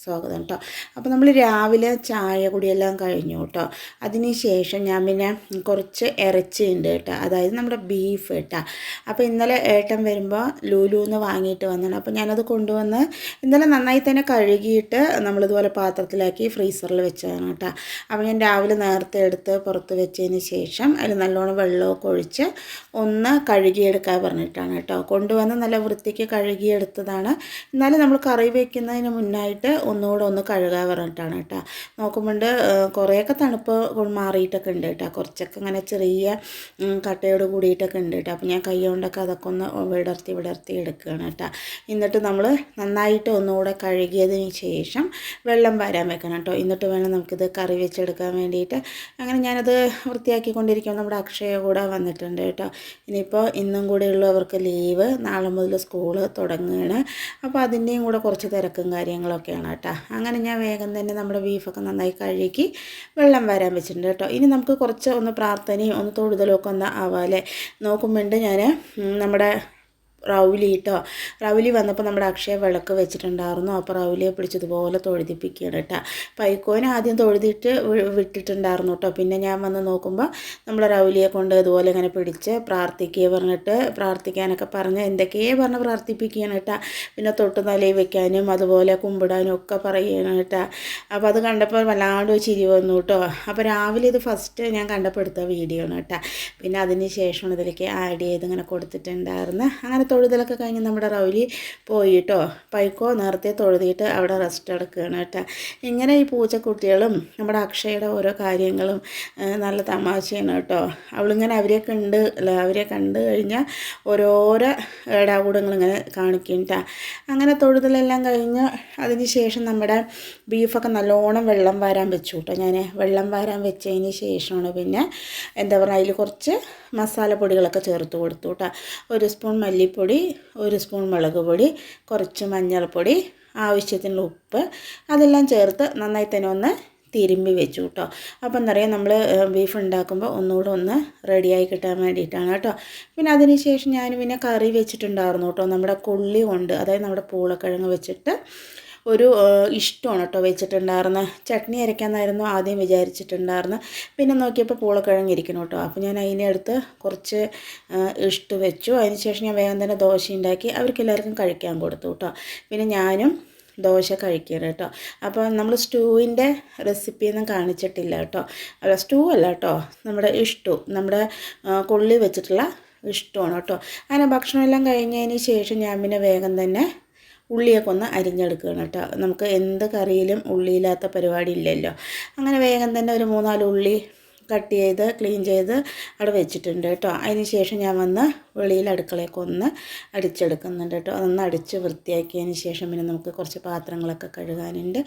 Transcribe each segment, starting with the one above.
സ്വാഗതം കേട്ടോ അപ്പോൾ നമ്മൾ രാവിലെ ചായ കുടിയെല്ലാം കഴിഞ്ഞു കേട്ടോ അതിന് ശേഷം ഞാൻ പിന്നെ കുറച്ച് ഇറച്ചി ഉണ്ട് കേട്ടോ അതായത് നമ്മുടെ ബീഫ് കേട്ടോ അപ്പോൾ ഇന്നലെ ഏട്ടൻ വരുമ്പോൾ ലൂലു എന്ന് വാങ്ങിയിട്ട് വന്നാണ്. അപ്പോൾ ഞാനത് കൊണ്ടുവന്ന് ഇന്നലെ നന്നായി തന്നെ കഴുകിയിട്ട് നമ്മളിതുപോലെ പാത്രത്തിലാക്കി ഫ്രീസറിൽ വെച്ചതാണ് കേട്ടോ അപ്പോൾ ഞാൻ രാവിലെ നേരത്തെ എടുത്ത് പുറത്ത് വെച്ചതിന് ശേഷം അതിൽ നല്ലോണം വെള്ളമൊക്കെ ഒഴിച്ച് ഒന്ന് കഴുകിയെടുക്കാൻ പറഞ്ഞിട്ടാണ് കേട്ടോ കൊണ്ടുവന്ന് നല്ല വൃത്തിക്ക് കഴുകിയെടുത്തതാണ്. എന്നാലും നമ്മൾ കറി വയ്ക്കുന്നതിന് മുന്നായിട്ട് ഒന്നുകൂടെ ഒന്ന് കഴുകാൻ പറഞ്ഞിട്ടാണ് കേട്ടോ. നോക്കുമ്പോൾ കുറേയൊക്കെ തണുപ്പ് മാറിയിട്ടൊക്കെ ഉണ്ട് കേട്ടോ. കുറച്ചൊക്കെ ഇങ്ങനെ ചെറിയ കട്ടയോട് കൂടിയിട്ടൊക്കെ ഉണ്ട് കേട്ടോ. അപ്പോൾ ഞാൻ കൈ കൊണ്ടൊക്കെ അതൊക്കെ ഒന്ന് വിടർത്തി വിടർത്തി എടുക്കുകയാണ് കേട്ടോ. എന്നിട്ട് നമ്മൾ നന്നായിട്ട് ഒന്നുകൂടെ കഴുകിയതിന് ശേഷം വെള്ളം വരാൻ വെക്കണം കേട്ടോ. എന്നിട്ട് വേണം നമുക്കിത് കറി വെച്ചെടുക്കാൻ വേണ്ടിയിട്ട്. അങ്ങനെ ഞാനത് വൃത്തിയാക്കിക്കൊണ്ടിരിക്കുമ്പോൾ നമ്മുടെ അക്ഷയ കൂടെ വന്നിട്ടുണ്ട് കേട്ടോ. ഇനിയിപ്പോൾ ഇന്നും കൂടെ ഉള്ളവർക്ക് ലീവ് നാളെ മുതൽ സ്കൂൾ തുടങ്ങുകയാണ് അപ്പോൾ അതിന്റെയും കൂടെ കുറച്ച് തിരക്കും കാര്യങ്ങളൊക്കെയാണ് അങ്ങനെ ഞാൻ വേഗം തന്നെ നമ്മുടെ ബീഫൊക്കെ നന്നായി കഴുകി വെള്ളം വരാൻ വെച്ചിട്ടുണ്ട് കേട്ടോ. ഇനി നമുക്ക് കുറച്ച് ഒന്ന് പ്രാർത്ഥനയും ഒന്ന് തൊഴുതലും ഒക്കെ ഒന്ന് ആവാല്ലേ നോക്കുമ്പോണ്ട് ഞാൻ നമ്മുടെ റൗലി കേട്ടോ റൗലി വന്നപ്പോൾ നമ്മുടെ അക്ഷയ വിളക്ക് വെച്ചിട്ടുണ്ടായിരുന്നു. അപ്പോൾ റൗലിയെ പിടിച്ചതുപോലെ തൊഴുതിപ്പിക്കുകയാണ് കേട്ടോ. പൈക്കോനെ ആദ്യം തൊഴുതിട്ട് വി- വിട്ടിട്ടുണ്ടായിരുന്നു കേട്ടോ. പിന്നെ ഞാൻ വന്ന് നോക്കുമ്പോൾ നമ്മൾ റൗലിയെ കൊണ്ട് ഇതുപോലെ ഇങ്ങനെ പിടിച്ച് പ്രാർത്ഥിക്കുക പറഞ്ഞിട്ട് പ്രാർത്ഥിക്കാനൊക്കെ പറഞ്ഞ് എന്തൊക്കെയോ പറഞ്ഞ് പ്രാർത്ഥിപ്പിക്കുകയാണ് കേട്ടോ. പിന്നെ തൊട്ട് നിലയിൽ വെക്കാനും അതുപോലെ കുമ്പിടാനും ഒക്കെ പറയുകയാണ് കേട്ടോ. അപ്പോൾ അത് കണ്ടപ്പോൾ വല്ലാണ്ട് ചിരി വന്നു കേട്ടോ. അപ്പോൾ രാവിലെ ഇത് ഫസ്റ്റ് ഞാൻ കണ്ടപ്പോൾ എടുത്ത വീഡിയോ ആണ് കേട്ടോ. പിന്നെ അതിന് ശേഷമാണ് ഇതിലേക്ക് ആഡ് ചെയ്ത് ഇങ്ങനെ കൊടുത്തിട്ടുണ്ടായിരുന്നു. അങ്ങനെ തൊഴുതലൊക്കെ കഴിഞ്ഞ് നമ്മുടെ റൗലി പോയി കേട്ടോ പൈക്കോ നേരത്തെ തൊഴുതിയിട്ട് അവിടെ റെസ്റ്റ് എടുക്കുകയാണ് കേട്ടോ. ഇങ്ങനെ ഈ പൂച്ചക്കുട്ടികളും നമ്മുടെ അക്ഷയുടെ ഓരോ കാര്യങ്ങളും നല്ല തമാശയാണ് കേട്ടോ. അവളിങ്ങനെ അവരെ കണ്ട് അല്ല അവരെ കണ്ട് കഴിഞ്ഞാൽ ഓരോരോ ഇടാകൂടങ്ങളിങ്ങനെ കാണിക്കും അങ്ങനെ തൊഴുതലെല്ലാം കഴിഞ്ഞ് അതിന് ശേഷം നമ്മുടെ ബീഫൊക്കെ നല്ലോണം വെള്ളം വാരാൻ വെച്ചു കേട്ടോ ഞാൻ വെള്ളം വാരാൻ വെച്ചതിന് ശേഷമാണ് പിന്നെ എന്താ പറയുക അതിൽ കുറച്ച് മസാലപ്പൊടികളൊക്കെ ചേർത്ത് കൊടുത്തു കേട്ടോ. ഒരു സ്പൂൺ മല്ലിപ്പൊടി ഒരു സ്പൂൺ മുളക് പൊടി കുറച്ച് മഞ്ഞൾപ്പൊടി ആവശ്യത്തിനുള്ള ഉപ്പ് അതെല്ലാം ചേർത്ത് നന്നായി തന്നെ ഒന്ന് തിരുമ്പി വെച്ചു കേട്ടോ അപ്പം എന്താ പറയുക നമ്മൾ ബീഫ് ഉണ്ടാക്കുമ്പോൾ ഒന്നുകൂടെ ഒന്ന് റെഡിയായി കിട്ടാൻ വേണ്ടിയിട്ടാണ് കേട്ടോ. പിന്നെ അതിന് ശേഷം ഞാൻ പിന്നെ കറി വെച്ചിട്ടുണ്ടായിരുന്നു കേട്ടോ നമ്മുടെ കൊള്ളി കൊണ്ട് അതായത് നമ്മുടെ പൂളക്കിഴങ്ങ് വെച്ചിട്ട് ഒരു ഇഷ്ടമാണ് കേട്ടോ വെച്ചിട്ടുണ്ടായിരുന്നത് ചട്നി അരയ്ക്കാമെന്നായിരുന്നു ആദ്യം വിചാരിച്ചിട്ടുണ്ടായിരുന്നു. പിന്നെ നോക്കിയപ്പോൾ പൂളക്കിഴങ്ങ് ഇരിക്കണം കേട്ടോ. അപ്പോൾ ഞാൻ അതിനെ അടുത്ത് കുറച്ച് ഇഷ്ട വെച്ചു. അതിന് ശേഷം ഞാൻ വേഗം തന്നെ ദോശ ഉണ്ടാക്കി അവർക്ക് എല്ലാവർക്കും കഴിക്കാൻ കൊടുത്തു കേട്ടോ. പിന്നെ ഞാനും ദോശ കഴിക്കണം കേട്ടോ. അപ്പോൾ നമ്മൾ സ്റ്റൂവിന്റെ റെസിപ്പിയൊന്നും കാണിച്ചിട്ടില്ല കേട്ടോ. അല്ല സ്റ്റൂ അല്ല കേട്ടോ. നമ്മുടെ ഇഷ്ടു നമ്മുടെ കൊള്ളി വെച്ചിട്ടുള്ള ഇഷ്ടമാണ് കേട്ടോ. അങ്ങനെ ഭക്ഷണമെല്ലാം കഴിഞ്ഞതിന് ശേഷം ഞാൻ പിന്നെ വേഗം തന്നെ ഉള്ളിയൊക്കെ ഒന്ന് അരിഞ്ഞെടുക്കുകയാണ് കേട്ടോ. നമുക്ക് എന്ത് കറിയിലും ഉള്ളിയില്ലാത്ത പരിപാടി ഇല്ലല്ലോ. അങ്ങനെ വേഗം തന്നെ ഒരു മൂന്നാൽ ഉള്ളി കട്ട് ചെയ്ത് ക്ലീൻ ചെയ്ത് അവിടെ വെച്ചിട്ടുണ്ട് കേട്ടോ. അതിന് ശേഷം ഞാൻ വന്ന് വെളിയിൽ അടുക്കളയൊക്കെ ഒന്ന് അടിച്ചെടുക്കുന്നുണ്ട് കേട്ടോ. അതൊന്ന് അടിച്ച് വൃത്തിയാക്കിയതിന് ശേഷം പിന്നെ നമുക്ക് കുറച്ച് പാത്രങ്ങളൊക്കെ കഴുകാനുണ്ട്.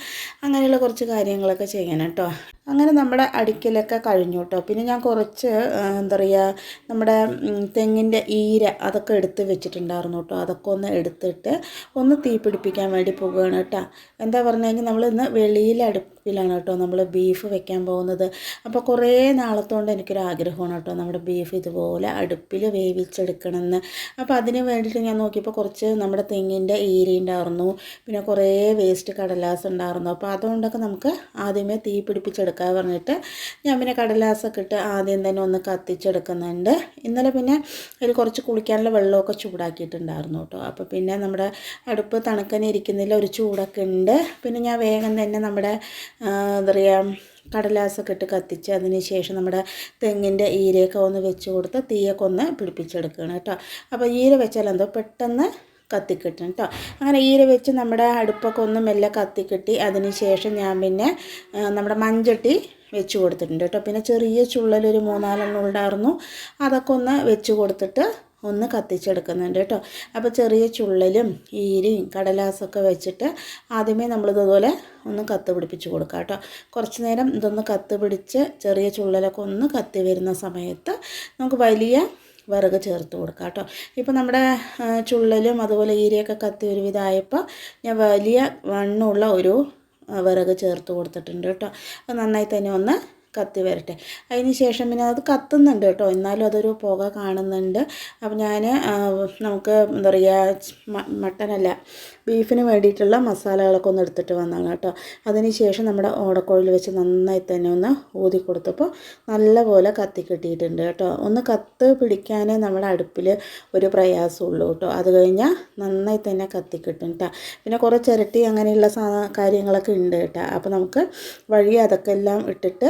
അങ്ങനെയുള്ള കുറച്ച് കാര്യങ്ങളൊക്കെ ചെയ്യണം കേട്ടോ. അങ്ങനെ നമ്മുടെ അടിക്കലൊക്കെ കഴിഞ്ഞു കേട്ടോ. പിന്നെ ഞാൻ കുറച്ച് എന്താ പറയുക നമ്മുടെ തെങ്ങിന്റെ ഈര അതൊക്കെ എടുത്ത് വെച്ചിട്ടുണ്ടായിരുന്നു കേട്ടോ. അതൊക്കെ ഒന്ന് എടുത്തിട്ട് ഒന്ന് തീ പിടിപ്പിക്കാൻ വേണ്ടി പോകുകയാണ് കേട്ടോ. എന്താ പറഞ്ഞു കഴിഞ്ഞാൽ നമ്മൾ ഇന്ന് വെളിയിൽ അടുപ്പിലാണ് കേട്ടോ നമ്മൾ ബീഫ് വെക്കാൻ പോകുന്നത്. അപ്പോൾ കുറേ നാളത്തോണ്ട് എനിക്കൊരു ആഗ്രഹമാണ് കേട്ടോ നമ്മുടെ ബീഫ് ഇതുപോലെ അടുപ്പിൽ വേവിച്ചെടുക്കണമെന്ന് അപ്പോൾ അതിന് വേണ്ടിയിട്ട് ഞാൻ നോക്കിയപ്പോൾ കുറച്ച് നമ്മുടെ തെങ്ങിന്റെ ഈരി ഉണ്ടായിരുന്നു. പിന്നെ കുറേ വേസ്റ്റ് കടലാസ് ഉണ്ടായിരുന്നു. അപ്പോൾ അതുകൊണ്ടൊക്കെ നമുക്ക് ആദ്യമേ തീ പിടിപ്പിച്ചെടുക്കാൻ പറഞ്ഞിട്ട് ഞാൻ പിന്നെ കടലാസൊക്കെ ഇട്ട് ആദ്യം തന്നെ ഒന്ന് കത്തിച്ചെടുക്കുന്നുണ്ട്. ഇന്നലെ പിന്നെ അതിൽ കുറച്ച് കുളിക്കാനുള്ള വെള്ളമൊക്കെ ചൂടാക്കിയിട്ടുണ്ടായിരുന്നു കേട്ടോ. അപ്പോൾ പിന്നെ നമ്മുടെ അടുപ്പ് തണുക്കനെ ഇരിക്കുന്നതിൽ ഒരു ചൂടൊക്കെ ഉണ്ട്. പിന്നെ ഞാൻ വേഗം തന്നെ നമ്മുടെ എന്താ പറയുക കടലാസൊക്കെ ഇട്ട് കത്തിച്ച് അതിന് ശേഷം നമ്മുടെ തെങ്ങിന്റെ ഈരയൊക്കെ ഒന്ന് വെച്ച് കൊടുത്ത് തീയൊക്കെ ഒന്ന് പിടിപ്പിച്ചെടുക്കുകയാണ് കേട്ടോ. അപ്പോൾ ഈര വെച്ചാൽ എന്തോ പെട്ടെന്ന് കത്തിക്കിട്ടും കേട്ടോ. അങ്ങനെ ഈര വെച്ച് നമ്മുടെ അടുപ്പൊക്കെ ഒന്ന് മെല്ലെ കത്തിക്കിട്ടി അതിന് ശേഷം ഞാൻ പിന്നെ നമ്മുടെ മഞ്ചട്ടി വെച്ച് കൊടുത്തിട്ടുണ്ട് കേട്ടോ. പിന്നെ ചെറിയ ചുള്ളലൊരു മൂന്നാലെണ്ണം ഉണ്ടായിരുന്നു. അതൊക്കെ ഒന്ന് വെച്ച് കൊടുത്തിട്ട് ഒന്ന് കത്തിച്ചെടുക്കുന്നുണ്ട് കേട്ടോ. അപ്പോൾ ചെറിയ ചുള്ളലും ഈരയും കടലാസൊക്കെ വെച്ചിട്ട് ആദ്യമേ നമ്മളിതുപോലെ ഒന്ന് കത്ത് പിടിപ്പിച്ച് കൊടുക്കുക കേട്ടോ. കുറച്ച് നേരം ഇതൊന്ന് കത്ത് പിടിച്ച് ചെറിയ ചുള്ളലൊക്കെ ഒന്ന് കത്തി വരുന്ന സമയത്ത് നമുക്ക് വലിയ വിറക് ചേർത്ത് കൊടുക്കാം കേട്ടോ. ഇപ്പോൾ നമ്മുടെ ചുള്ളലും അതുപോലെ ഈരയൊക്കെ കത്തി ഒരുവിധമായപ്പോൾ ഞാൻ വലിയ വണ്ണമുള്ള ഒരു വിറക് ചേർത്ത് കൊടുത്തിട്ടുണ്ട് കേട്ടോ. അത് നന്നായി തന്നെ ഒന്ന് കത്തി വരട്ടെ. അതിന് ശേഷം പിന്നെ അത് കത്തുന്നുണ്ട് കേട്ടോ. എന്നാലും അതൊരു പുക കാണുന്നുണ്ട്. അപ്പോൾ ഞാൻ നമുക്ക് എന്താ പറയുക മട്ടനല്ല ബീഫിന് വേണ്ടിയിട്ടുള്ള മസാലകളൊക്കെ ഒന്ന് എടുത്തിട്ട് വന്നതാണ് കേട്ടോ. അതിന് ശേഷം നമ്മുടെ ഓടക്കോഴിൽ വെച്ച് നന്നായി തന്നെ ഒന്ന് ഊതി കൊടുത്തപ്പോൾ നല്ലപോലെ കത്തി കിട്ടിയിട്ടുണ്ട് കേട്ടോ. ഒന്ന് കത്ത് പിടിക്കാനേ നമ്മുടെ അടുപ്പിൽ ഒരു പ്രയാസമുള്ളൂ കേട്ടോ. അത് കഴിഞ്ഞാൽ നന്നായി തന്നെ കത്തി കിട്ടും കേട്ടോ. പിന്നെ കുറേ ചിരട്ടി അങ്ങനെയുള്ള കാര്യങ്ങളൊക്കെ ഉണ്ട് കേട്ടോ. അപ്പോൾ നമുക്ക് വഴി അതൊക്കെ എല്ലാം ഇട്ടിട്ട്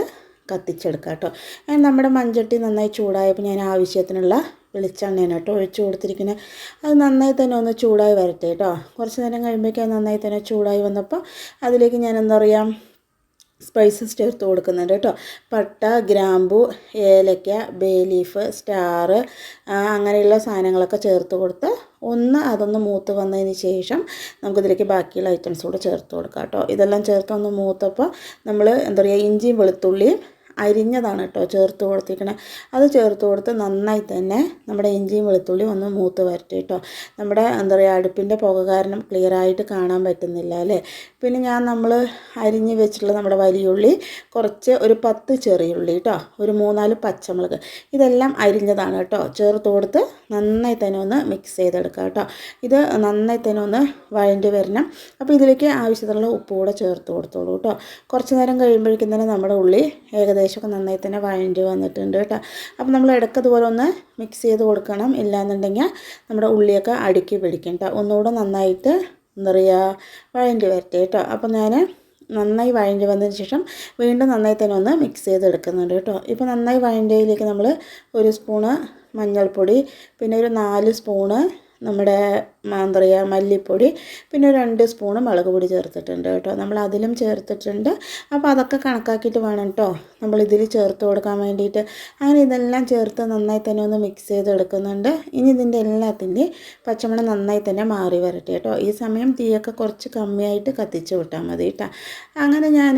കത്തിച്ചെടുക്കാം കേട്ടോ നമ്മുടെ മൺചട്ടി നന്നായി ചൂടായപ്പോൾ ഞാൻ ആവശ്യത്തിനുള്ള വെളിച്ചെണ്ണയാണ് കേട്ടോ ഒഴിച്ചു കൊടുത്തിരിക്കുന്നത്. അത് നന്നായി തന്നെ ഒന്ന് ചൂടായി വരട്ടെ കേട്ടോ. കുറച്ച് നേരം കഴിയുമ്പോഴേക്കും നന്നായി തന്നെ ചൂടായി വന്നപ്പോൾ അതിലേക്ക് ഞാൻ എന്താ പറയുക സ്പൈസസ് ചേർത്ത് കൊടുക്കുന്നുണ്ട് കേട്ടോ. പട്ട ഗ്രാമ്പു ഏലക്ക ബേ ലീഫ് സ്റ്റാർ അങ്ങനെയുള്ള സാധനങ്ങളൊക്കെ ചേർത്ത് കൊടുത്ത് ഒന്ന് അതൊന്ന് മൂത്ത് വന്നതിന് ശേഷം നമുക്കിതിലേക്ക് ബാക്കിയുള്ള ഐറ്റംസ് കൂടെ ചേർത്ത് കൊടുക്കാം കേട്ടോ. ഇതെല്ലാം ചേർത്ത് ഒന്ന് മൂത്തപ്പോൾ നമ്മൾ എന്താ പറയുക ഇഞ്ചിയും വെളുത്തുള്ളിയും അരിഞ്ഞതാണ് കേട്ടോ ചേർത്ത് കൊടുത്തിരിക്കണേ. അത് ചേർത്ത് കൊടുത്ത് നന്നായി തന്നെ നമ്മുടെ ഇഞ്ചിയും വെളുത്തുള്ളിയും ഒന്ന് മൂത്ത് വരട്ടെ കേട്ടോ. നമ്മുടെ എന്താ പറയുക അടുപ്പിന്റെ പുക കാരണം ക്ലിയറായിട്ട് കാണാൻ പറ്റുന്നില്ല അല്ലേ? പിന്നെ ഞാൻ നമ്മൾ അരിഞ്ഞ് വെച്ചിട്ടുള്ള നമ്മുടെ വലിയുള്ളി കുറച്ച് ഒരു പത്ത് ചെറിയുള്ളി കേട്ടോ. ഒരു മൂന്നാൽ പച്ചമുളക്. ഇതെല്ലാം അരിഞ്ഞതാണ് കേട്ടോ. ചേർത്ത് കൊടുത്ത് നന്നായി തന്നെ ഒന്ന് മിക്സ് ചെയ്തെടുക്കുക കേട്ടോ. ഇത് നന്നായി തന്നെ ഒന്ന് വഴണ്ടി വരണം. അപ്പോൾ ഇതിലേക്ക് ആവശ്യത്തിനുള്ള ഉപ്പ് കൂടെ ചേർത്ത് കൊടുത്തോളൂ കേട്ടോ. കുറച്ച് നേരം കഴിയുമ്പോഴേക്കും തന്നെ നമ്മുടെ ഉള്ളി ഏകദേശം ഏകദേശമൊക്കെ നന്നായി തന്നെ വഴണ്ടി വന്നിട്ടുണ്ട് കേട്ടോ. അപ്പോൾ നമ്മൾ ഇടയ്ക്ക് അതുപോലെ ഒന്ന് മിക്സ് ചെയ്ത് കൊടുക്കണം. ഇല്ലാന്നുണ്ടെങ്കിൽ നമ്മുടെ ഉള്ളിയൊക്കെ അടുക്കി പിടിക്കും കേട്ടോ. ഒന്നുകൂടെ നന്നായിട്ട് എന്താ പറയുക വരട്ടെ കേട്ടോ. അപ്പോൾ ഞാൻ നന്നായി വഴണ്ടി വന്നതിന് ശേഷം വീണ്ടും നന്നായി തന്നെ ഒന്ന് മിക്സ് ചെയ്തെടുക്കുന്നുണ്ട് കേട്ടോ. ഇപ്പോൾ നന്നായി വഴണ്ടിയിലേക്ക് നമ്മൾ ഒരു സ്പൂണ് മഞ്ഞൾപ്പൊടി പിന്നെ ഒരു നാല് സ്പൂണ് നമ്മുടെ എന്താ പറയുക മല്ലിപ്പൊടി പിന്നെ രണ്ട് സ്പൂണ് മുളക് പൊടി ചേർത്തിട്ടുണ്ട് കേട്ടോ. നമ്മൾ അതിലും ചേർത്തിട്ടുണ്ട്. അപ്പോൾ അതൊക്കെ കണക്കാക്കിയിട്ട് വേണം കേട്ടോ. നമ്മൾ ഇതിൽ ചേർത്ത് കൊടുക്കാൻ വേണ്ടിയിട്ട്. അങ്ങനെ ഇതെല്ലാം ചേർത്ത് നന്നായി തന്നെ ഒന്ന് മിക്സ് ചെയ്തെടുക്കുന്നുണ്ട്. ഇനി ഇതിന്റെ എല്ലാത്തിന്റെയും പച്ചമണം നന്നായി തന്നെ മാറി വരട്ടെ കേട്ടോ. ഈ സമയം തീയൊക്കെ കുറച്ച് കമ്മിയായിട്ട് കത്തിച്ച് വിട്ടാൽ മതി കേട്ടോ. അങ്ങനെ ഞാൻ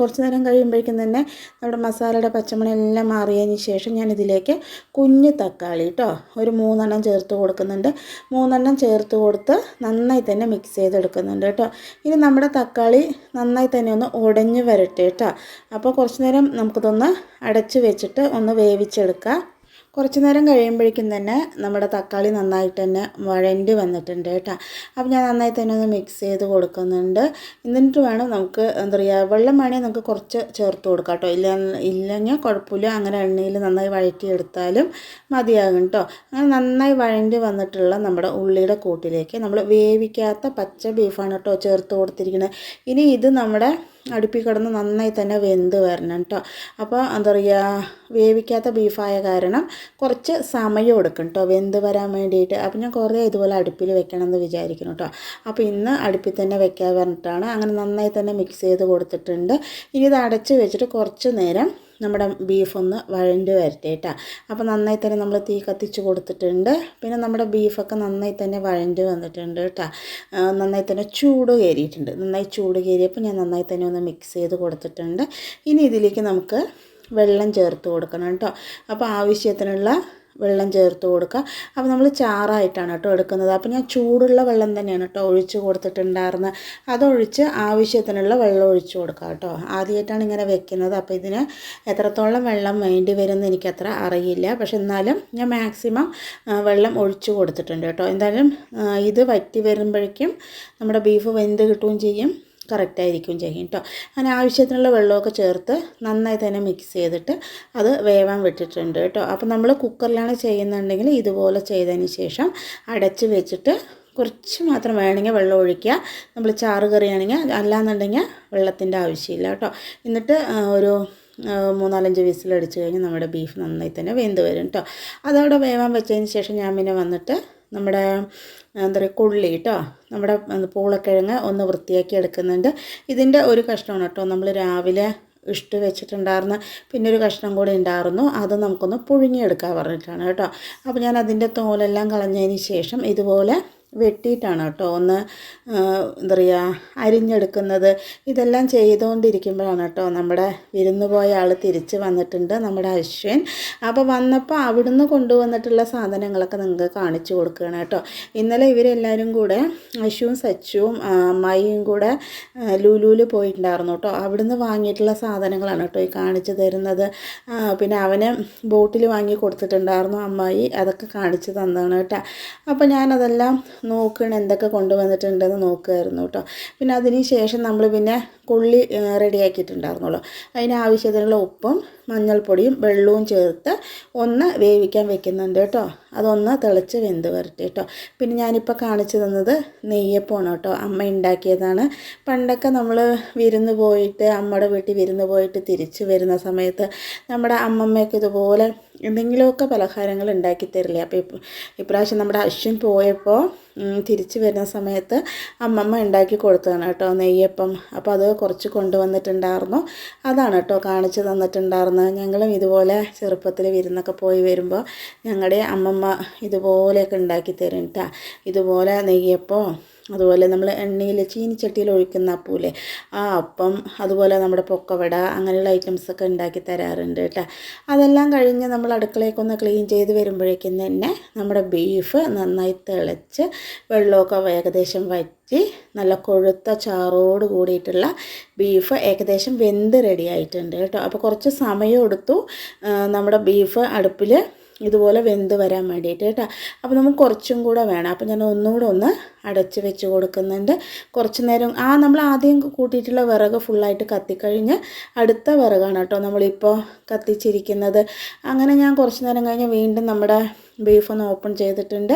കുറച്ച് നേരം കഴിയുമ്പോഴേക്കും തന്നെ നമ്മുടെ മസാലയുടെ പച്ചമണം എല്ലാം മാറിയതിന് ശേഷം ഞാൻ ഇതിലേക്ക് കുഞ്ഞ് തക്കാളി കേട്ടോ. ഒരു മൂന്നെണ്ണം ചേർത്ത് കൊടുക്കുന്നുണ്ട്. മൂന്നെണ്ണം ചേർത്ത് കൊടുത്ത് നന്നായി തന്നെ മിക്സ് ചെയ്തെടുക്കുന്നുണ്ട് കേട്ടോ. ഇനി നമ്മുടെ തക്കാളി നന്നായി തന്നെ ഒന്ന് ഉടഞ്ഞു വരട്ടെ കേട്ടോ. അപ്പോൾ കുറച്ച് നേരം നമുക്കിതൊന്ന് അടച്ച് വെച്ചിട്ട് ഒന്ന് വേവിച്ചെടുക്കാം. കുറച്ച് നേരം കഴിയുമ്പോഴേക്കും തന്നെ നമ്മുടെ തക്കാളി നന്നായിട്ട് തന്നെ വഴണ്ടി വന്നിട്ടുണ്ട് കേട്ടോ. അപ്പോൾ ഞാൻ നന്നായി തന്നെ ഒന്ന് മിക്സ് ചെയ്ത് കൊടുക്കുന്നുണ്ട്. എന്നിട്ട് വേണം നമുക്ക് എന്താ പറയുക വെള്ളം വേണമെങ്കിൽ നമുക്ക് കുറച്ച് ചേർത്ത് കൊടുക്കാം കേട്ടോ. ഇല്ല ഇല്ലെങ്കിൽ കുഴപ്പമില്ല. അങ്ങനെ എണ്ണയിൽ നന്നായി വഴറ്റിയെടുത്താലും മതിയാകും കേട്ടോ. അങ്ങനെ നന്നായി വഴണ്ടി വന്നിട്ടുള്ള നമ്മുടെ ഉള്ളിയുടെ കൂട്ടിലേക്ക് നമ്മൾ വേവിക്കാത്ത പച്ച ബീഫാണ് കേട്ടോ ചേർത്ത് കൊടുത്തിരിക്കുന്നത്. ഇനി ഇത് നമ്മുടെ അടുപ്പിൽ കിടന്ന് നന്നായി തന്നെ വെന്ത് വരണം കേട്ടോ അപ്പോൾ എന്താ പറയുക വേവിക്കാത്ത ബീഫായ കാരണം കുറച്ച് സമയം എടുക്കും കേട്ടോ വെന്ത് വരാൻ വേണ്ടിയിട്ട്. അപ്പോൾ ഞാൻ കുറേ ഇതുപോലെ അടുപ്പിൽ വെക്കണം എന്ന് വിചാരിക്കുന്നു കേട്ടോ അപ്പോൾ ഇന്ന് അടുപ്പിൽ തന്നെ വെക്കാൻ പറഞ്ഞിട്ടാണ്. അങ്ങനെ നന്നായി തന്നെ മിക്സ് ചെയ്ത് കൊടുത്തിട്ടുണ്ട്. ഇനി ഇത് അടച്ച് വെച്ചിട്ട് കുറച്ച് നേരം നമ്മുടെ ബീഫ് ഒന്ന് വഴണ്ട് വരട്ടെ കേട്ടോ അപ്പോൾ നന്നായി തന്നെ നമ്മൾ തീ കത്തിച്ച് കൊടുത്തിട്ടുണ്ട്. പിന്നെ നമ്മുടെ ബീഫൊക്കെ നന്നായി തന്നെ വഴണ്ട് വന്നിട്ടുണ്ട് കേട്ടോ നന്നായി തന്നെ ചൂട് കയറിയിട്ടുണ്ട് നന്നായി ചൂട് കയറിയപ്പോൾ ഞാൻ നന്നായി തന്നെ ഒന്ന് മിക്സ് ചെയ്ത് കൊടുത്തിട്ടുണ്ട്. ഇനി ഇതിലേക്ക് നമുക്ക് വെള്ളം ചേർത്ത് കൊടുക്കണം കേട്ടോ അപ്പോൾ ആവശ്യത്തിനുള്ള വെള്ളം ചേർത്ത് കൊടുക്കുക. അപ്പോൾ നമ്മൾ ചാറായിട്ടാണ് കേട്ടോ എടുക്കുന്നത്. അപ്പോൾ ഞാൻ ചൂടുള്ള വെള്ളം തന്നെയാണ് കേട്ടോ ഒഴിച്ച് കൊടുത്തിട്ടുണ്ടായിരുന്നത്. അതൊഴിച്ച് ആവശ്യത്തിനുള്ള വെള്ളം ഒഴിച്ച് കൊടുക്കുക കേട്ടോ. ആദ്യമായിട്ടാണ് ഇങ്ങനെ വെക്കുന്നത്. അപ്പോൾ ഇതിന് എത്രത്തോളം വെള്ളം വേണ്ടി വരുമെന്ന് എനിക്കത്ര അറിയില്ല. പക്ഷെ എന്നാലും ഞാൻ മാക്സിമം വെള്ളം ഒഴിച്ച് കൊടുത്തിട്ടുണ്ട് കേട്ടോ. എന്തായാലും ഇത് വറ്റി വരുമ്പോഴേക്കും നമ്മുടെ ബീഫ് വെന്ത് കിട്ടുകയും ചെയ്യും. കറക്റ്റായിരിക്കും ചെയ്യും കേട്ടോ അങ്ങനെ ആവശ്യത്തിനുള്ള വെള്ളമൊക്കെ ചേർത്ത് നന്നായി തന്നെ മിക്സ് ചെയ്തിട്ട് അത് വേവാൻ വിട്ടിട്ടുണ്ട് കേട്ടോ അപ്പോൾ നമ്മൾ കുക്കറിലാണ് ചെയ്യുന്നുണ്ടെങ്കിൽ ഇതുപോലെ ചെയ്തതിന് ശേഷം അടച്ച് വെച്ചിട്ട് കുറച്ച് മാത്രം വേണമെങ്കിൽ വെള്ളം ഒഴിക്കുക. നമ്മൾ ചാറ് കറിയാണെങ്കിൽ അല്ലാന്നുണ്ടെങ്കിൽ വെള്ളത്തിന്റെ ആവശ്യമില്ല കേട്ടോ എന്നിട്ട് ഒരു മൂന്നാലഞ്ച് വിസിലടിച്ച് കഴിഞ്ഞ് നമ്മുടെ ബീഫ് നന്നായി തന്നെ വെന്ത് വരും കേട്ടോ അതവിടെ വേവാൻ വെച്ചതിന് ശേഷം ഞാൻ പിന്നെ വന്നിട്ട് നമ്മുടെ എന്താ പറയുക കൊള്ളി കേട്ടോ നമ്മുടെ പൂളക്കിഴങ്ങ് ഒന്ന് വൃത്തിയാക്കി എടുക്കുന്നുണ്ട്. ഇതിന്റെ ഒരു കഷ്ണമാണ് കേട്ടോ നമ്മൾ രാവിലെ ഇഷ്ട വെച്ചിട്ടുണ്ടായിരുന്ന പിന്നെ ഒരു കഷ്ണം കൂടി ഉണ്ടായിരുന്നു. അത് നമുക്കൊന്ന് പുഴുങ്ങിയെടുക്കാൻ പറഞ്ഞിട്ടാണ് കേട്ടോ അപ്പോൾ ഞാൻ അതിന്റെ തോലെല്ലാം കളഞ്ഞതിന് ശേഷം ഇതുപോലെ വെട്ടിയിട്ടാണ് കേട്ടോ ഒന്ന് എന്താ പറയുക അരിഞ്ഞെടുക്കുന്നത്. ഇതെല്ലാം ചെയ്തുകൊണ്ടിരിക്കുമ്പോഴാണ് കേട്ടോ നമ്മുടെ വിരുന്ന് പോയ ആൾ തിരിച്ച് വന്നിട്ടുണ്ട് നമ്മുടെ അശ്വിൻ. അപ്പോൾ വന്നപ്പോൾ അവിടുന്ന് കൊണ്ടുവന്നിട്ടുള്ള സാധനങ്ങളൊക്കെ നിങ്ങൾക്ക് കാണിച്ചു കൊടുക്കുകയാണ് കേട്ടോ. ഇന്നലെ ഇവരെല്ലാവരും കൂടെ അശുവും സച്ചുവും അമ്മായിയും കൂടെ ലൂലൂൽ പോയിട്ടുണ്ടായിരുന്നു കേട്ടോ. അവിടുന്ന് വാങ്ങിയിട്ടുള്ള സാധനങ്ങളാണ് കേട്ടോ ഈ കാണിച്ചു തരുന്നത്. പിന്നെ അവന് ബോട്ടിൽ വാങ്ങി കൊടുത്തിട്ടുണ്ടായിരുന്നു അമ്മായി അതൊക്കെ കാണിച്ചു തന്നതാണ് കേട്ടോ. അപ്പോൾ ഞാനതെല്ലാം നോക്കണം എന്തൊക്കെ കൊണ്ടുവന്നിട്ടുണ്ടെന്ന് നോക്കുമായിരുന്നു കേട്ടോ. പിന്നെ അതിന് ശേഷം നമ്മൾ പിന്നെ കൊള്ളി റെഡിയാക്കിയിട്ടുണ്ടായിരുന്നുള്ളൂ. അതിന് ആവശ്യത്തിനുള്ള ഉപ്പും മഞ്ഞൾപ്പൊടിയും വെള്ളവും ചേർത്ത് ഒന്ന് വേവിക്കാൻ വെക്കുന്നുണ്ട് കേട്ടോ. അതൊന്ന് തിളച്ച് വെന്ത് വരട്ടെ കേട്ടോ പിന്നെ ഞാനിപ്പോൾ കാണിച്ചു തന്നത് നെയ്യപ്പമാണ് കേട്ടോ അമ്മ ഉണ്ടാക്കിയതാണ് പണ്ടൊക്കെ നമ്മൾ വിരുന്ന് പോയിട്ട് അമ്മയുടെ വീട്ടിൽ വിരുന്ന് പോയിട്ട് തിരിച്ചു വരുന്ന സമയത്ത് നമ്മുടെ അമ്മമ്മയൊക്കെ ഇതുപോലെ എന്തെങ്കിലുമൊക്കെ പലഹാരങ്ങൾ ഉണ്ടാക്കി തരില്ലേ. അപ്പോൾ ഇപ്രാവശ്യം നമ്മുടെ അശ്വിൻ പോയപ്പോൾ തിരിച്ച് വരുന്ന സമയത്ത് അമ്മമ്മ ഉണ്ടാക്കി കൊടുത്തതാണ് കേട്ടോ നെയ്യപ്പം. അപ്പോൾ അത് കുറച്ച് കൊണ്ടുവന്നിട്ടുണ്ടായിരുന്നു. അതാണ് കേട്ടോ കാണിച്ചു തന്നിട്ടുണ്ടായിരുന്നത്. ഞങ്ങളും ഇതുപോലെ ചെറുപ്പത്തിൽ വിരുന്നൊക്കെ പോയി വരുമ്പോൾ ഞങ്ങളുടെ അമ്മമ്മ ഇതുപോലെയൊക്കെ ഉണ്ടാക്കി തരും ഇതുപോലെ നെയ്യപ്പം അതുപോലെ നമ്മൾ എണ്ണയിൽ ചീനിച്ചട്ടിയിൽ ഒഴിക്കുന്ന അപ്പൂലെ ആ അപ്പം അതുപോലെ നമ്മുടെ പൊക്കവട അങ്ങനെയുള്ള ഐറ്റംസൊക്കെ ഉണ്ടാക്കി തരാറുണ്ട് കേട്ടോ അതെല്ലാം കഴിഞ്ഞ് നമ്മൾ അടുക്കളയൊക്കെ ക്ലീൻ ചെയ്ത് വരുമ്പോഴേക്കും തന്നെ നമ്മുടെ ബീഫ് നന്നായി തിളച്ച് വെള്ളമൊക്കെ ഏകദേശം വറ്റി നല്ല കൊഴുത്ത ചാറോട് കൂടിയിട്ടുള്ള ബീഫ് ഏകദേശം വെന്ത് റെഡി ആയിട്ടുണ്ട് കേട്ടോ അപ്പോൾ കുറച്ച് സമയം എടുത്തു നമ്മുടെ ബീഫ് അടുപ്പിൽ ഇതുപോലെ വെന്ത് വരാൻ വേണ്ടിയിട്ട് കേട്ടോ അപ്പോൾ നമുക്ക് കുറച്ചും കൂടെ വേണം. അപ്പോൾ ഞാൻ ഒന്നുകൂടെ ഒന്ന് അടച്ച് വെച്ച് കൊടുക്കുന്നുണ്ട്. കുറച്ച് നേരം ആ നമ്മൾ ആദ്യം കൂട്ടിയിട്ടുള്ള വിറക് ഫുള്ളായിട്ട് കത്തിക്കഴിഞ്ഞ് അടുത്ത വിറകാണ് കേട്ടോ നമ്മളിപ്പോൾ കത്തിച്ചിരിക്കുന്നത്. അങ്ങനെ ഞാൻ കുറച്ച് നേരം കഴിഞ്ഞ് വീണ്ടും നമ്മുടെ ബീഫ് ഒന്ന് ഓപ്പൺ ചെയ്തിട്ടുണ്ട്.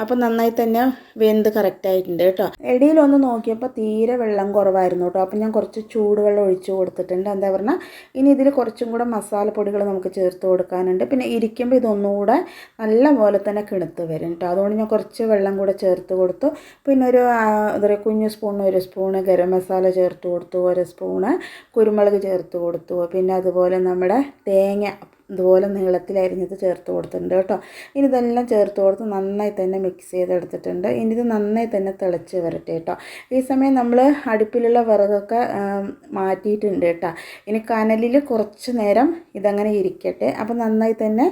അപ്പോൾ നന്നായി തന്നെ വെന്ത് കറക്റ്റ് ആയിട്ടുണ്ട് കേട്ടോ. ഇടയിലൊന്ന് നോക്കിയപ്പോൾ തീരെ വെള്ളം കുറവായിരുന്നു കേട്ടോ. അപ്പോൾ ഞാൻ കുറച്ച് ചൂടുവെള്ളം ഒഴിച്ചു കൊടുത്തിട്ടുണ്ട്. എന്താ പറഞ്ഞാൽ ഇനി ഇതിൽ കുറച്ചും കൂടെ മസാലപ്പൊടികൾ നമുക്ക് ചേർത്ത് കൊടുക്കാനുണ്ട്. പിന്നെ ഇരിക്കുമ്പോൾ ഇതൊന്നുകൂടെ നല്ല പോലെ തന്നെ കിണുത്ത് വരും കേട്ടോ. അതുകൊണ്ട് ഞാൻ കുറച്ച് വെള്ളം കൂടെ ചേർത്ത് കൊടുത്തു. പിന്നെ ഒരു എന്താ പറയുക കുഞ്ഞു സ്പൂൺ ഒരു സ്പൂണ് ഗരം മസാല ചേർത്ത് കൊടുത്തു. ഒരു സ്പൂണ് കുരുമുളക് ചേർത്ത് കൊടുത്തു. പിന്നെ അതുപോലെ നമ്മുടെ തേങ്ങ ഇതുപോലെ നീളത്തിൽ അരിഞ്ഞത് ചേർത്ത് കൊടുത്തിട്ടുണ്ട് കേട്ടോ. ഇനി ഇതെല്ലാം ചേർത്ത് കൊടുത്ത് നന്നായി തന്നെ മിക്സ് ചെയ്തെടുത്തിട്ടുണ്ട്. ഇനി ഇത് നന്നായി തന്നെ തിളച്ച് വരട്ടെ കേട്ടോ. ഈ സമയം നമ്മൾ അടുപ്പിലുള്ള വിറകൊക്കെ മാറ്റിയിട്ടുണ്ട് കേട്ടോ. ഇനി കനലിൽ കുറച്ച് നേരം ഇതങ്ങനെ ഇരിക്കട്ടെ. അപ്പോൾ നന്നായി തന്നെ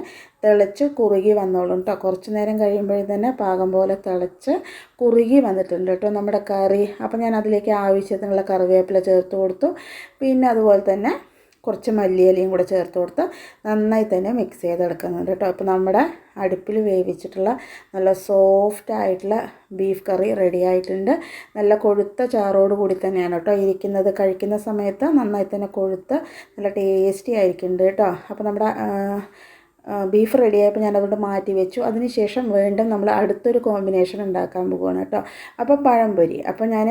തിളച്ച് കുറുകി വന്നോളും കേട്ടോ. കുറച്ച് നേരം കഴിയുമ്പോഴേ തന്നെ പാകം പോലെ തിളച്ച് കുറുകി വന്നിട്ടുണ്ട് കേട്ടോ നമ്മുടെ കറി. അപ്പോൾ ഞാൻ അതിലേക്ക് ആവശ്യത്തിനുള്ള കറിവേപ്പില ചേർത്ത് കൊടുത്തു. പിന്നെ അതുപോലെ തന്നെ കുറച്ച് മല്ലിയിലയും കൂടെ ചേർത്ത് കൊടുത്ത് നന്നായി തന്നെ മിക്സ് ചെയ്തെടുക്കുന്നുണ്ട് കേട്ടോ. അപ്പോൾ നമ്മുടെ അടുപ്പിൽ വേവിച്ചിട്ടുള്ള നല്ല സോഫ്റ്റ് ആയിട്ടുള്ള ബീഫ് കറി റെഡി ആയിട്ടുണ്ട്. നല്ല കൊഴുത്ത ചാറോട് കൂടി തന്നെയാണ് കേട്ടോ ഇരിക്കുന്നത്. കഴിക്കുന്ന സമയത്ത് നന്നായി തന്നെ കൊഴുത്ത് നല്ല ടേസ്റ്റി ആയിരിക്കുന്നുണ്ട് കേട്ടോ. അപ്പോൾ നമ്മുടെ ബീഫ് റെഡിയായപ്പോൾ ഞാൻ അതുകൊണ്ട് മാറ്റി വെച്ചു. അതിനുശേഷം വീണ്ടും നമ്മൾ അടുത്തൊരു കോമ്പിനേഷൻ ഉണ്ടാക്കാൻ പോകുകയാണ് കേട്ടോ. അപ്പോൾ പഴംപൊരി. അപ്പോൾ ഞാൻ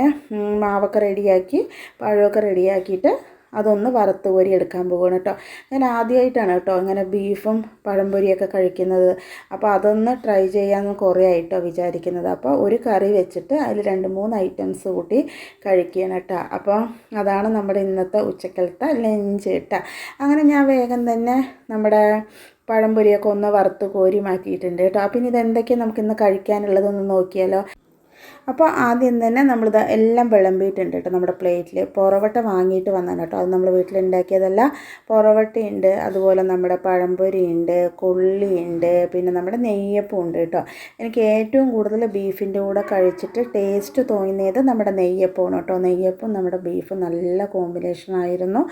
മാവൊക്കെ റെഡിയാക്കി പഴമൊക്കെ റെഡിയാക്കിയിട്ട് അതൊന്ന് വറുത്ത് കോരി എടുക്കാൻ പോകണം കേട്ടോ ഞാൻ ആദ്യമായിട്ടാണ് കേട്ടോ ഇങ്ങനെ ബീഫും പഴംപൊരിയൊക്കെ കഴിക്കുന്നത്. അപ്പോൾ അതൊന്ന് ട്രൈ ചെയ്യാമെന്ന് കുറേ ആയിട്ടോ വിചാരിക്കുന്നത്. അപ്പോൾ ഒരു കറി വെച്ചിട്ട് അതിൽ രണ്ട് മൂന്ന് ഐറ്റംസ് കൂട്ടി കഴിക്കുകയാണ് കേട്ടോ അപ്പോൾ അതാണ് നമ്മുടെ ഇന്നത്തെ ഉച്ചക്കലത്തെ ലഞ്ച് കേട്ടോ അങ്ങനെ ഞാൻ വേഗം തന്നെ നമ്മുടെ പഴംപൊരിയൊക്കെ ഒന്ന് വറുത്ത് കോരി മാറ്റിയിട്ടുണ്ട് കേട്ടോ അപ്പം ഇനി ഇതെന്തൊക്കെയാണ് നമുക്കിന്ന് കഴിക്കാനുള്ളതൊന്ന് നോക്കിയാലോ? അപ്പോൾ ആദ്യം തന്നെ നമ്മളിത് എല്ലാം വിളമ്പിയിട്ടുണ്ട് കേട്ടോ നമ്മുടെ പ്ലേറ്റിൽ. പൊറവട്ട വാങ്ങിയിട്ട് വന്നാണ് കേട്ടോ. അത് നമ്മൾ വീട്ടിലുണ്ടാക്കിയതല്ല. പൊറവട്ടയുണ്ട് അതുപോലെ നമ്മുടെ പഴംപൊരിയുണ്ട് കൊള്ളിയുണ്ട് പിന്നെ നമ്മുടെ നെയ്യപ്പം ഉണ്ട് കേട്ടോ. എനിക്ക് ഏറ്റവും കൂടുതൽ ബീഫിന്റെ കൂടെ കഴിച്ചിട്ട് ടേസ്റ്റ് തോന്നിയത് നമ്മുടെ നെയ്യപ്പമാണ് കേട്ടോ. നെയ്യപ്പം നമ്മുടെ ബീഫും നല്ല കോമ്പിനേഷൻ ആയിരുന്നു.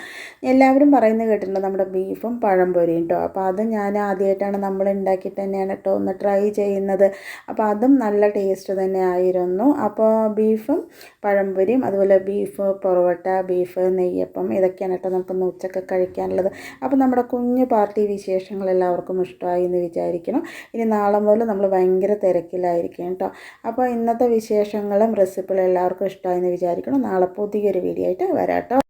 എല്ലാവരും പറയുന്നത് കേട്ടിട്ടുണ്ട് നമ്മുടെ ബീഫും പഴംപൊരിയും കേട്ടോ. അപ്പോൾ അത് ഞാൻ ആദ്യമായിട്ടാണ് നമ്മൾ ഉണ്ടാക്കിയിട്ട് തന്നെയാണ് കേട്ടോ ഒന്ന് ട്രൈ ചെയ്യുന്നത്. അപ്പോൾ അതും നല്ല ടേസ്റ്റ് തന്നെ ആയിരുന്നു. അപ്പോൾ ബീഫും പഴംപൊരിയും അതുപോലെ ബീഫ് പൊറോട്ട ബീഫ് നെയ്യപ്പം ഇതൊക്കെയാണ് കേട്ടോ നമുക്കൊന്ന് ഉച്ചയ്ക്ക് കഴിക്കാനുള്ളത്. അപ്പോൾ നമ്മുടെ കുഞ്ഞു പാർട്ടി വിശേഷങ്ങൾ എല്ലാവർക്കും ഇഷ്ടമായി എന്ന് വിചാരിക്കണം ഇനി നാളെ മുതൽ നമ്മൾ ഭയങ്കര തിരക്കിലായിരിക്കും കേട്ടോ. അപ്പോൾ ഇന്നത്തെ വിശേഷങ്ങളും റെസിപ്പികളും എല്ലാവർക്കും ഇഷ്ടമായി എന്ന് വിചാരിക്കണം നാളെ പുതിയൊരു വീഡിയോ ആയിട്ട് വരാം കേട്ടോ.